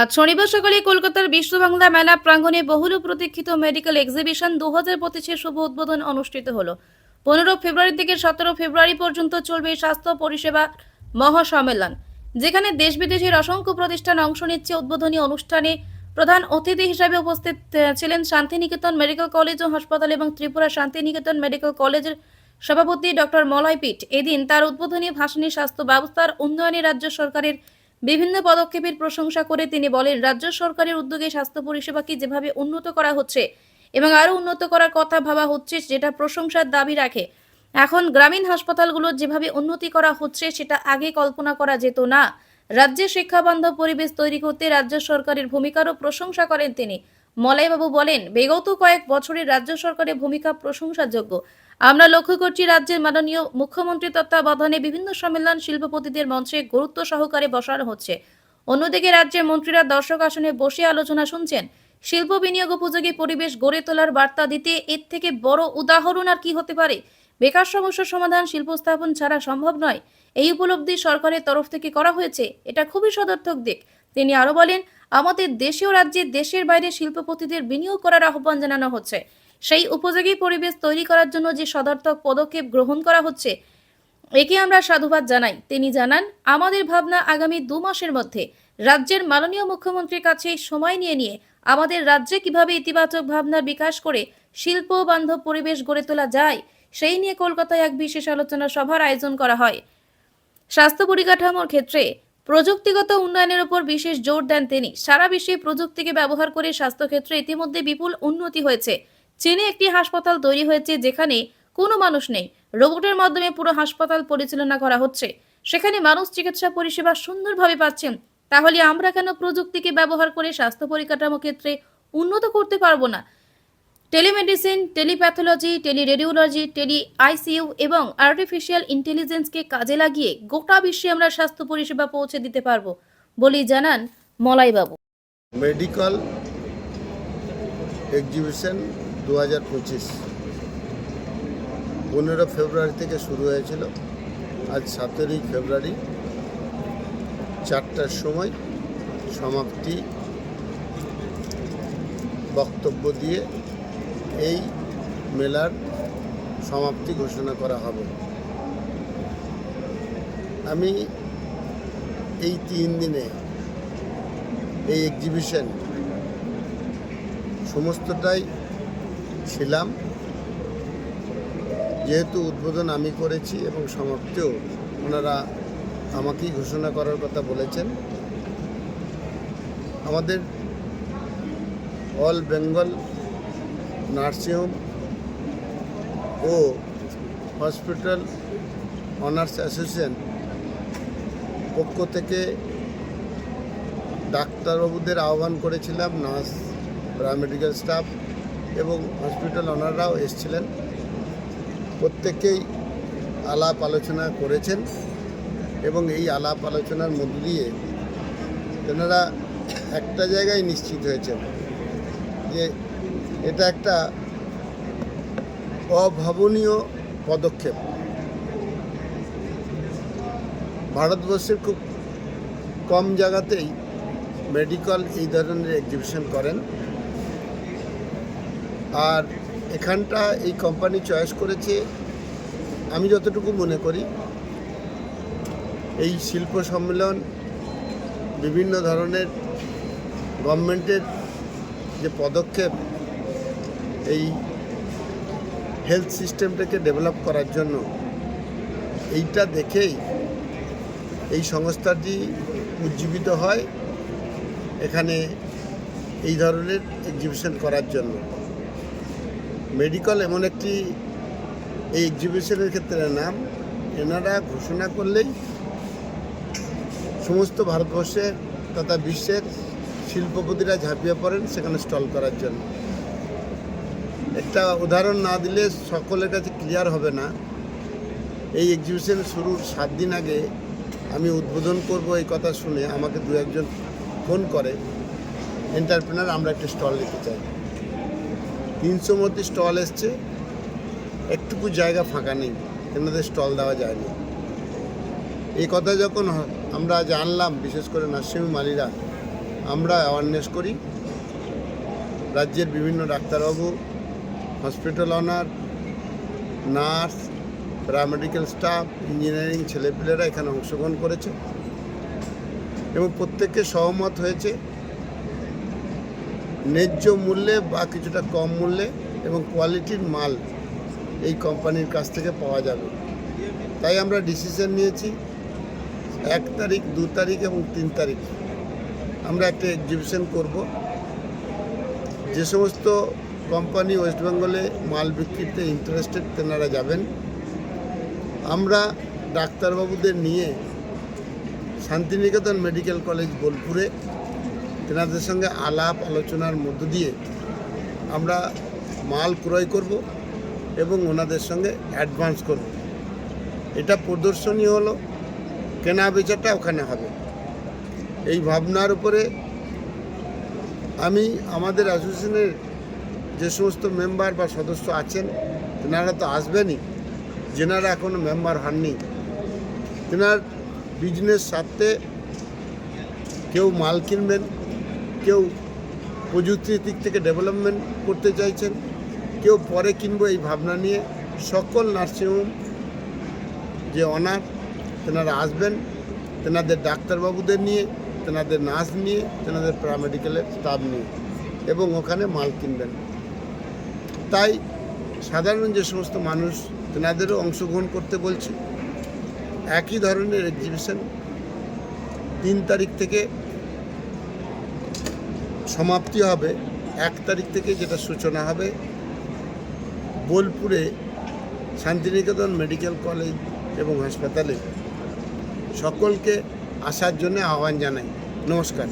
আজ শনিবার সকালে কলকাতার বিশ্ব বাংলা মেলা প্রাঙ্গণে বহুল প্রতীক্ষিত মেডিকেল এক্সিবিশন দু হাজার পঁচিশের শুভ উদ্বোধন অনুষ্ঠিত হল। পনেরো ফেব্রুয়ারি থেকে সতেরো ফেব্রুয়ারি পর্যন্ত চলবে স্বাস্থ্য পরিষেবা মহাসম্মেলন, যেখানে দেশ বিদেশের অসংখ্য প্রতিষ্ঠান অংশ নিচ্ছে উদ্বোধনী অনুষ্ঠানে। প্রধান অতিথি হিসাবে উপস্থিত ছিলেন শান্তিনিকেতন মেডিকেল কলেজ ও হাসপাতাল এবং ত্রিপুরা শান্তিনিকেতন মেডিকেল কলেজের সভাপতি ডক্টর মলয় পিট। এদিন তার উদ্বোধনী ভাষণে স্বাস্থ্য ব্যবস্থার উন্নয়নে রাজ্য সরকারের বিভিন্ন পদক্ষেপের প্রশংসা করে তিনি বলেন, রাজ্য সরকারের উদ্যোগে স্বাস্থ্য পরিষেবাকে যেভাবে উন্নত করা হচ্ছে এবং আরও উন্নত করার কথা ভাবা হচ্ছে যেটা প্রশংসার দাবি রাখে। এখন গ্রামীণ হাসপাতালগুলো যেভাবে উন্নতি করা হচ্ছে সেটা আগে কল্পনা করা যেত না। রাজ্যে শিক্ষাবান্ধব পরিবেশ তৈরি করতে রাজ্য সরকারের ভূমিকারও প্রশংসা করেন তিনি। মলয়বাবু বলেন, বিগত কয়েক বছরে রাজ্য সরকারের ভূমিকা প্রশংসাযোগ্য। আমরা লক্ষ্য করছি রাজ্যের মাননীয় মুখ্যমন্ত্রী তত্ত্বাবধানে বিভিন্ন সম্মেলন শিল্পপতিদের মঞ্চে গুরুত্ব সহকারে বসানো হচ্ছে। অন্যদিকে রাজ্যের মন্ত্রীরা দর্শক আসনে বসে আলোচনা শুনছেন, শিল্প বিনিয়োগ উপযোগী পরিবেশ গড়ে তোলার বার্তা দিতে এর থেকে বড় উদাহরণ আর কি হতে পারে? বেকার সমস্যার সমাধান শিল্প স্থাপন ছাড়া সম্ভব নয়। এই উপলব্ধি সরকারের তরফ থেকে করা হয়েছে, এটা খুবই সদর্থক দিক। তিনি আরও বলেন আমাদের দেশীয় রাজ্যে দেশের বাইরে শিল্পপতিদের বিনিয়োগ করার আহ্বান জানানো হচ্ছে। সেই উপযোগী পরিবেশ তৈরি করার জন্য যে সদর্থক পদক্ষেপ গ্রহণ করা হচ্ছে, একে আমরা সাধুবাদ জানাই। তিনি জানান, আমাদের ভাবনা আগামী দু মাসের মধ্যে রাজ্যের মাননীয় মুখ্যমন্ত্রীর কাছে সময় নিয়ে নিয়ে আমাদের রাজ্যে কীভাবে ইতিবাচক ভাবনার বিকাশ করে শিল্প বান্ধব পরিবেশ গড়ে তোলা যায়, সেই নিয়ে কলকাতায় এক বিশেষ আলোচনা সভার আয়োজন করা হয়। স্বাস্থ্য পরিকাঠামোর ক্ষেত্রে প্রযুক্তিগত উন্নয়নের উপর বিশেষ জোর দেন তিনি। সারা বিশ্বে প্রযুক্তিকে ব্যবহার করে স্বাস্থ্যক্ষেত্রে ইতিমধ্যে বিপুল উন্নতি হয়েছে। চীনে একটি হাসপাতাল তৈরি হয়েছে যেখানে কোনো মানুষ নেই। রোবটের মাধ্যমে পুরো হাসপাতাল পরিচালনা করা হচ্ছে। সেখানে মানুষ চিকিৎসা পরিষেবা সুন্দরভাবে পাচ্ছেন তাহলে আমরা কেন প্রযুক্তিকে ব্যবহার করে স্বাস্থ্য পরিকাঠামো ক্ষেত্রে উন্নত করতে পারব না? Telemedicine, telepathology, teleradiology tele ICU এবং আর্টিফিশিয়াল ইন্টেলিজেন্সকে কাজে লাগিয়ে গোটা বিশ্বে আমরা স্বাস্থ্য পরিষেবা পৌঁছে দিতে পারব বলেই জানান মলাইবাবু। মেডিকেল এক্সিবিশন দু হাজার পঁচিশ। পনেরো ফেব্রুয়ারি থেকে শুরু হয়েছিল। আজ সতেরোই ফেব্রুয়ারি। চারটার সময় সমাপ্তি বক্তব্য দিয়ে এই মেলার সমাপ্তি ঘোষণা করা হবে। আমি এই তিন দিনে এই এক্সিবিশন সমস্তটাই ছিলাম। যেহেতু উদ্বোধন আমি করেছি এবং সমাপ্তিও ওনারা আমাকেই ঘোষণা করার কথা বলেছেন। আমাদের অল বেঙ্গল নার্সিংহোম ও হসপিটাল অনার্স অ্যাসোসিয়েশন পক্ষ থেকে ডাক্তারবাবুদের আহ্বান করেছিলাম, নার্স প্যারামেডিক্যাল স্টাফ এবং হসপিটাল ওনাররাও এসছিলেন। প্রত্যেকেই আলাপ আলোচনা করেছেন এবং এই আলাপ আলোচনার মধ্য দিয়ে তেনারা একটা জায়গায় নিশ্চিত হয়েছেন যে এটা একটা অভাবনীয় পদক্ষেপ। ভারতবর্ষের খুব কম জায়গাতেই মেডিকেল এই ধরনের এক্সিবিশন করেন। আর এখানটা এই কোম্পানি চয়েস করেছে, আমি যতটুকু মনে করি, এই শিল্প সম্মেলন বিভিন্ন ধরনের গভর্নমেন্টের যে পদক্ষেপ এই হেলথ সিস্টেমটাকে ডেভেলপ করার জন্য এইটা দেখেই এই সংস্থাটি উজ্জীবিত হয় এখানে এই ধরনের এক্সিবিশন করার জন্য। মেডিকেল এমন একটি এই এক্সিবিশনের ক্ষেত্রে নাম, এনারা ঘোষণা করলেই সমস্ত ভারতবর্ষের তথা বিশ্বের শিল্পপতিরা ঝাঁপিয়ে পড়েন সেখানে স্টল করার জন্য। একটা উদাহরণ না দিলে সকলের কাছে ক্লিয়ার হবে না। এই এক্সিবিশন শুরুর সাত দিন আগে আমি উদ্বোধন করব এই কথা শুনে আমাকে দু একজন ফোন করে। এন্টারপ্রেনার আমরা একটা স্টল নিতে চাই। তিনশো মধ্যে স্টল এসছে। একটুকু জায়গা ফাঁকা নেই, এনাদের স্টল দেওয়া যায়নি। এই কথা যখন আমরা জানলাম, বিশেষ করে নার্সিং মালিরা আমরা অ্যাওয়ারনেস করি। রাজ্যের বিভিন্ন ডাক্তারবাবু hospital owner, nurse paramedical staff engineering ছেলেপিলেরা এখানে অংশগ্রহণ করেছে এবং প্রত্যেককে সহমত হয়েছে ন্যায্য মূল্যে বা কিছুটা কম মূল্যে এবং কোয়ালিটির মাল এই কোম্পানির কাছ থেকে পাওয়া যাবে। তাই আমরা ডিসিশন নিয়েছি এক তারিখ, দু তারিখ এবং তিন তারিখ আমরা একটা এক্সিবিশন করব। যে সমস্ত কোম্পানি ওয়েস্ট বেঙ্গলে মাল বিক্রিতে ইন্টারেস্টেড তেনারা যাবেন। আমরা ডাক্তারবাবুদের নিয়ে শান্তিনিকেতন মেডিকেল কলেজ বোলপুরে তেনাদের সঙ্গে আলাপ আলোচনার মধ্য দিয়ে আমরা মাল ক্রয় করব এবং ওনাদের সঙ্গে অ্যাডভান্স করব। এটা প্রদর্শনী হলো, কেনা বেচাটা ওখানে হবে। এই ভাবনার উপরে আমি আমাদের অ্যাসোসিয়েশনের যে সমস্ত মেম্বার বা সদস্য আছেন, তেনারা তো আসবেনই। যেনারা এখনও মেম্বার হননি। তেনার বিজনেস স্বার্থে কেউ মাল কিনবেন, কেউ প্রযুক্তির দিক থেকে ডেভেলপমেন্ট করতে চাইছেন, কেউ পরে কিনবো এই ভাবনা নিয়ে সকল নার্সিংহোম যে অনার তেনারা আসবেন। তেনাদের ডাক্তারবাবুদের নিয়ে, তেনাদের নার্স নিয়ে, তেনাদের প্যারামেডিক্যালের স্টাফ নিয়ে, এবং ওখানে মাল কিনবেন। তাই সাধারণ যে সমস্ত মানুষ তেনাদেরও অংশগ্রহণ করতে বলছি, একই ধরনের এক্সিবিশন তিন তারিখ থেকে সমাপ্তি হবে, এক তারিখ থেকে যেটা সূচনা হবে, বোলপুরে শান্তিনিকেতন মেডিকেল কলেজ এবং হাসপাতালে। সকলকে আসার জন্য আহ্বান জানাই। নমস্কার।